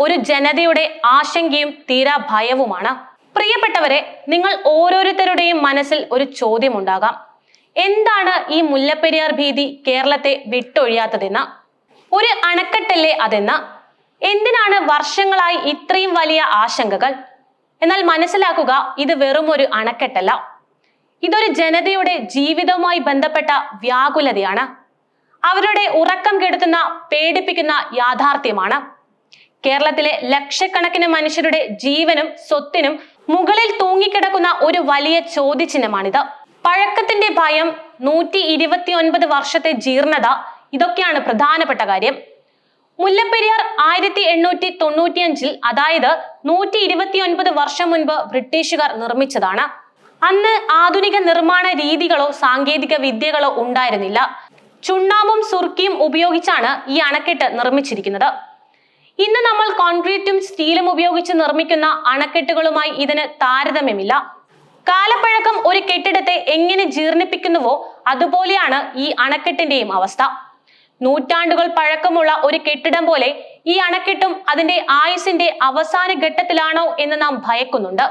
ഒരു ജനതയുടെ ആശങ്കയും തീരാ ഭയവുമാണ്. പ്രിയപ്പെട്ടവരെ നിങ്ങൾ ഓരോരുത്തരുടെയും മനസ്സിൽ ഒരു ചോദ്യമുണ്ടാകാം. എന്താണ് ഈ മുല്ലപ്പെരിയാർ ഭീതി കേരളത്തെ വിട്ടൊഴിയാത്തതെന്ന്? ഒരു അണക്കെട്ടല്ലേ അതെന്ന്? എന്തിനാണ് വർഷങ്ങളായി ഇത്രയും വലിയ ആശങ്കകൾ? എന്നാൽ മനസ്സിലാക്കുക ഇത് വെറും ഒരു അണക്കെട്ടല്ല. ഇതൊരു ജനതയുടെ ജീവിതവുമായി ബന്ധപ്പെട്ട വ്യാകുലതയാണ്. അവരുടെ ഉറക്കം കെടുത്തുന്ന പേടിപ്പിക്കുന്ന യാഥാർത്ഥ്യമാണ്. കേരളത്തിലെ ലക്ഷക്കണക്കിന് മനുഷ്യരുടെ ജീവനും സ്വത്തിനും മുകളിൽ തൂങ്ങിക്കിടക്കുന്ന ഒരു വലിയ ചോദ്യചിഹ്നമാണിത്. പഴക്കത്തിന്റെ ഭയം നൂറ്റി ഇരുപത്തി ഒൻപത് വർഷത്തെ ജീർണത ഇതൊക്കെയാണ് പ്രധാനപ്പെട്ട കാര്യം. മുല്ലപ്പെരിയാർ ആയിരത്തി എണ്ണൂറ്റി തൊണ്ണൂറ്റിയഞ്ചിൽ അതായത് നൂറ്റി ഇരുപത്തി ഒൻപത് വർഷം മുൻപ് ബ്രിട്ടീഷുകാർ നിർമ്മിച്ചതാണ്. അന്ന് ആധുനിക നിർമ്മാണ രീതികളോ സാങ്കേതിക വിദ്യകളോ ഉണ്ടായിരുന്നില്ല. ചുണ്ണാമ്പും സുർക്കിയും ഉപയോഗിച്ചാണ് ഈ അണക്കെട്ട് നിർമ്മിച്ചിരിക്കുന്നത്. ഇന്ന് നമ്മൾ കോൺക്രീറ്റും സ്റ്റീലും ഉപയോഗിച്ച് നിർമ്മിക്കുന്ന അണക്കെട്ടുകളുമായി ഇതിന് താരതമ്യമില്ല. കാലപ്പഴക്കം ഒരു കെട്ടിടത്തെ എങ്ങനെ ജീർണിപ്പിക്കുന്നുവോ അതുപോലെയാണ് ഈ അണക്കെട്ടിന്റെയും അവസ്ഥ. നൂറ്റാണ്ടുകൾ പഴക്കമുള്ള ഒരു കെട്ടിടം പോലെ ഈ അണക്കെട്ടും അതിന്റെ ആയുസിന്റെ അവസാന ഘട്ടത്തിലാണോ എന്ന് നാം ഭയക്കുന്നുണ്ട്.